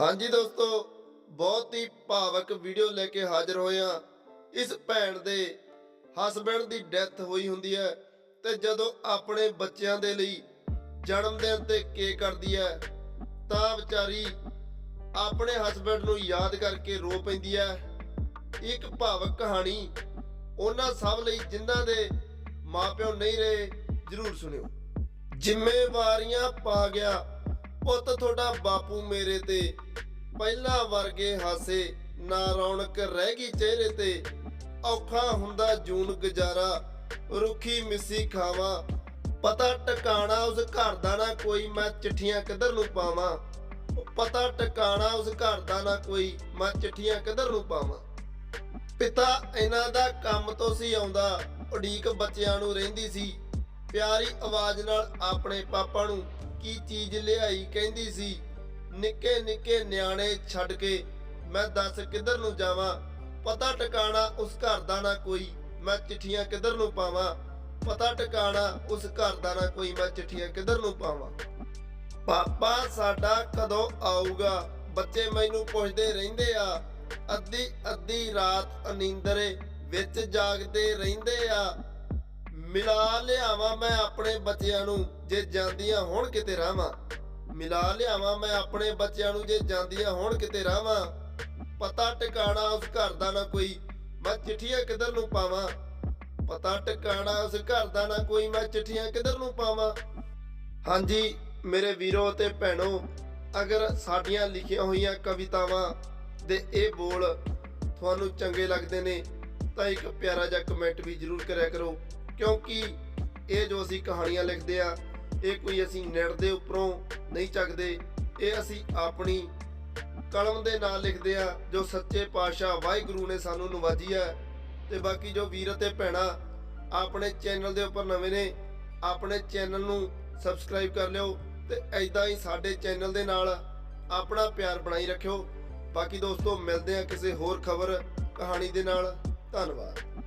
ਹਾਂਜੀ ਦੋਸਤੋ, ਬਹੁਤ ਹੀ ਭਾਵਕ ਵੀਡੀਓ ਲੈ ਕੇ ਹਾਜ਼ਰ ਹੋਏ ਹਾਂ। ਇਸ ਭੈਣ ਦੇ ਹਸਬੰਡ ਦੀ ਡੈਥ ਹੋਈ ਹੁੰਦੀ ਹੈ ਤੇ ਜਦੋਂ ਆਪਣੇ ਬੱਚਿਆਂ ਦੇ ਲਈ ਜਨਮ ਦਿਨ ਤੇ ਕੇਕ ਕਰਦੀ ਹੈ, ਤਾਂ ਵਿਚਾਰੀ ਆਪਣੇ ਹਸਬੰਡ ਨੂੰ ਯਾਦ ਕਰਕੇ ਰੋ ਪੈਂਦੀ ਹੈ। ਇੱਕ ਭਾਵਕ ਕਹਾਣੀ ਉਹਨਾਂ ਸਭ ਲਈ ਜਿਨ੍ਹਾਂ ਦੇ ਮਾਪਿਓ ਨਹੀਂ ਰਹੇ, ਜਰੂਰ ਸੁਣਿਓ। ਜ਼ਿੰਮੇਵਾਰੀਆਂ ਪਾ ਗਿਆ। ਪੁੱਤ ਤੁਹਾਡਾ ਬਾਪੂ ਮੇਰੇ ਤੇ। ਪਹਿਲਾਂ ਵਰਗੇ ਹਾਸੇ ਨਾ ਰੌਣਕ ਰਹਿ ਗਈ ਚਿਹਰੇ ਤੇ। ਔਖਾ ਹੁੰਦਾ ਜੂਨ ਗੁਜ਼ਾਰਾ, ਰੁੱਖੀ ਮਿੱਸੀ ਖਾਵਾਂ। ਪਤਾ ਟਿਕਾਣਾ ਉਸ ਘਰ ਦਾ ਨਾ ਕੋਈ, ਮੈਂ ਚਿੱਠੀਆਂ ਕਿੱਧਰ ਨੂੰ ਪਾਵਾਂ? ਪਤਾ ਟਿਕਾਣਾ ਉਸ ਘਰ ਦਾ ਨਾ ਕੋਈ, ਮੈਂ ਚਿੱਠੀਆਂ ਕਿੱਧਰ ਨੂੰ ਪਾਵਾਂ? ਪਿਤਾ ਇਹਨਾਂ ਦਾ ਕੰਮ ਤੋਂ ਸੀ ਆਉਂਦਾ, ਉਡੀਕ ਬੱਚਿਆਂ ਨੂੰ ਰਹਿੰਦੀ ਸੀ। ਪਿਆਰੀ ਆਵਾਜ਼ ਨਾਲ ਆਪਣੇ ਪਾਪਾ ਨੂੰ ਕੀ ਚੀਜ਼ ਲਿਆਈ ਕਹਿੰਦੀ ਸੀ? ਨਿੱਕੇ ਨਿੱਕੇ ਨਿਆਣੇ ਛੱਡ ਕੇ ਮੈਂ ਦੱਸ ਕਿੱਧਰ ਨੂੰ ਜਾਵਾਂ? ਪਤਾ ਟਿਕਾਣਾ ਉਸ ਘਰ ਦਾ ਨਾ ਕੋਈ, ਮੈਂ ਚਿੱਠੀਆਂ ਕਿੱਧਰ ਨੂੰ ਪਾਵਾਂ? ਪਤਾ ਟਿਕਾਣਾ ਉਸ ਘਰ ਦਾ ਨਾ ਕੋਈ, ਮੈਂ ਚਿੱਠੀਆਂ ਕਿੱਧਰ ਨੂੰ ਪਾਵਾਂ? ਪਾਪਾ ਸਾਡਾ ਕਦੋਂ ਆਊਗਾ? ਬੱਚੇ ਮੈਨੂੰ ਪੁੱਛਦੇ ਰਹਿੰਦੇ ਆ। ਅੱਧੀ ਅੱਧੀ ਰਾਤ ਅਨੀਂਦਰੇ ਵਿੱਚ ਜਾਗਦੇ ਰਹਿੰਦੇ ਆ। ਮਿਲਾ ਲਿਆਵਾਂ ਮੈਂ ਆਪਣੇ ਬੱਚਿਆਂ ਨੂੰ ਜੇ ਜਾਂਦੀਆਂ ਹੋਣ ਕਿਤੇ ਰਾਵਾਂ। ਮਿਲਾ ਲਿਆਵਾਂ ਮੈਂ ਆਪਣੇ ਬੱਚਿਆਂ ਨੂੰ ਜੇ ਜਾਂਦੀਆਂ ਹੋਣ ਕਿਤੇ ਰਾਵਾਂ। ਪਤਾ ਟਿਕਾਣਾ ਉਸ ਘਰ ਦਾ ਨਾ ਕੋਈ, ਮੈਂ ਚਿੱਠੀਆਂ ਕਿੱਧਰ ਨੂੰ ਪਾਵਾਂ? ਪਤਾ ਟਿਕਾਣਾ ਉਸ ਘਰ ਦਾ ਨਾ ਕੋਈ, ਮੈਂ ਚਿੱਠੀਆਂ ਕਿੱਧਰ ਨੂੰ ਪਾਵਾਂ? ਹਾਂਜੀ, ਮੇਰੇ ਵੀਰੋ ਤੇ ਭੈਣੋ, ਅਗਰ ਸਾਡੀਆਂ ਲਿਖੀਆਂ ਹੋਈਆਂ ਕਵਿਤਾਵਾਂ ਦੇ ਇਹ ਬੋਲ ਤੁਹਾਨੂੰ ਚੰਗੇ ਲੱਗਦੇ ਨੇ, ਤਾਂ ਇੱਕ ਪਿਆਰਾ ਜਿਹਾ ਕਮੈਂਟ ਵੀ ਜ਼ਰੂਰ ਕਰਿਆ ਕਰੋ। ਕਿਉਂਕਿ ਇਹ ਜੋ ਅਸੀਂ ਕਹਾਣੀਆਂ ਲਿਖਦੇ ਆ, ਇਹ ਕੋਈ ਅਸੀਂ ਨੈਟ ਦੇ ਉੱਪਰੋਂ ਨਹੀਂ ਚੱਕਦੇ। ਇਹ ਅਸੀਂ ਆਪਣੀ ਕਲਮ ਦੇ ਨਾਲ ਲਿਖਦੇ ਆ, ਜੋ ਸੱਚੇ ਪਾਤਸ਼ਾਹ ਵਾਹਿਗੁਰੂ ਨੇ ਸਾਨੂੰ ਨਵਾਜੀ ਹੈ ਤੇ ਬਾਕੀ ਜੋ ਵੀਰ ਅਤੇ ਭੈਣਾਂ ਆਪਣੇ ਚੈਨਲ ਦੇ ਉੱਪਰ ਨਵੇਂ ਨੇ, ਆਪਣੇ ਚੈਨਲ ਨੂੰ ਸਬਸਕ੍ਰਾਈਬ ਕਰ ਲਿਓ ਤੇ ਐਦਾਂ ਹੀ ਸਾਡੇ ਚੈਨਲ ਦੇ ਨਾਲ ਆਪਣਾ ਪਿਆਰ ਬਣਾਈ ਰੱਖਿਓ। ਬਾਕੀ ਦੋਸਤੋ, ਮਿਲਦੇ ਆ ਕਿਸੇ ਹੋਰ ਖਬਰ ਕਹਾਣੀ ਦੇ ਨਾਲ। ਧੰਨਵਾਦ।